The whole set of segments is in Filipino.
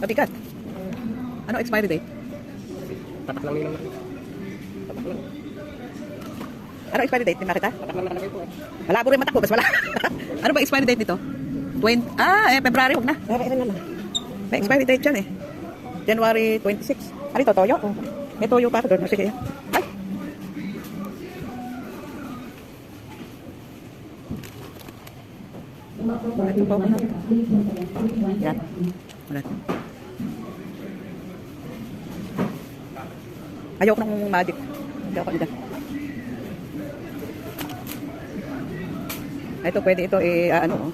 Mabigat. Ano expiry date? Tatak lang nila. Tatak lang. Ano expiry date? Di makita? Tatak lang nakalagay po eh. Malabo rin mata ko, bas wala. ano ba expiry date nito? 20, ah, eh, February, huwag na. Ilan naman? May expiry date yan eh. January 26. Ano ito, toyo? May toyo pa ako doon. Sige. Ay! Ito wala. Yan. Wala. Ayoko ng magic. Hindi ako nila. Ito, pwede ito eh, ah, ano, oh.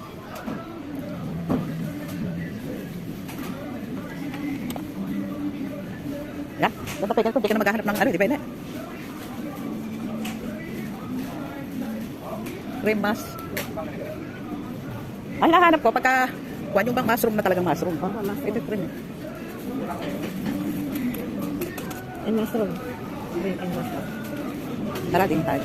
Yan. Kung tapigan ko, hindi ka na maghahanap ng ano, di ba yun eh? Cream mask. Ang hinahanap ko, pagka kuha yung bang mushroom na talagang mushroom. Ah. Ito cream eh. And mushroom. Green and mushroom. Tara din tayo.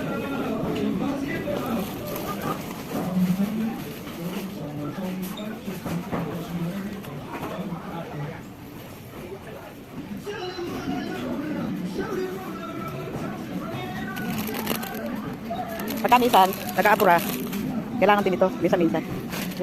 Pagka minsan, nag-aapura, kailangan din ito, minsan-minsan. Di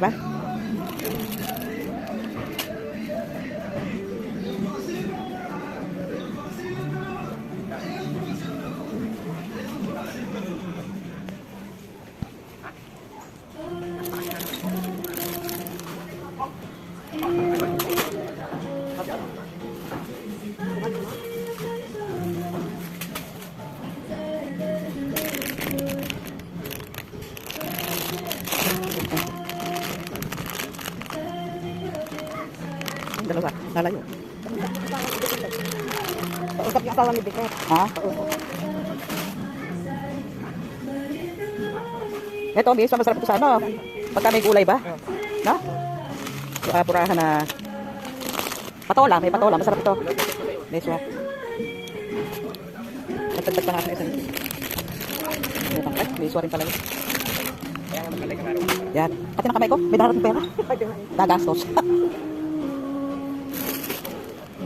Dalawa, lalayo. Pausap yung asawa ni Biket. Ha? Ito, miss, masarap ito sa ano. Pagka may gulay ba? No? Yung apurahan na patola, may patola, masarap ito. Meswa. Nagtagtag pa nga ako ng isang. Ay, meswa rin pala yun. Na. Yan. Pati ng kamay ko, may darating pera.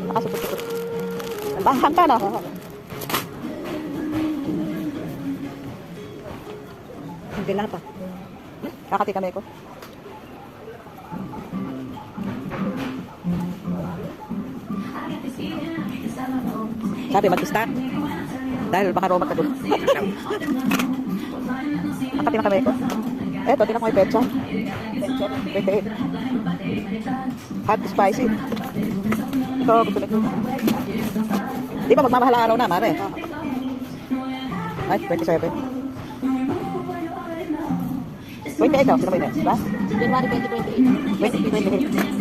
Nagastos. Nakasupot-supot. Bahang ka, no? Hindi lang pa. Kakati kamay ko. Sabi, mag-start. Dahil baka raw magkabul. Kakati na kamay ko. Eto, tinan ko yung petsa. 28. Hot spicy. Ito, gusto nito. Di ba magmamahal ang araw na, mare? Ay, 27. 28 daw, sino ba yun? Diba? January 2028.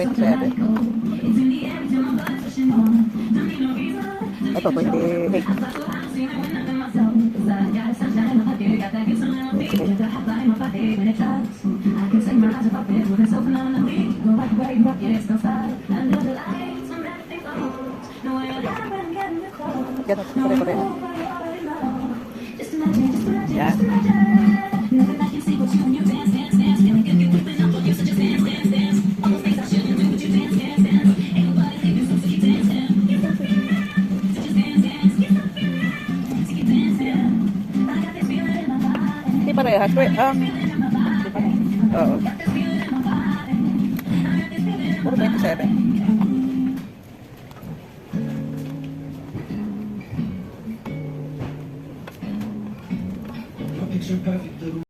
28. Ito, 28. Ganun, pare-pare. Yan. Hindi parehas. Wait, ah. Oo. Puro 27. Picture perfect.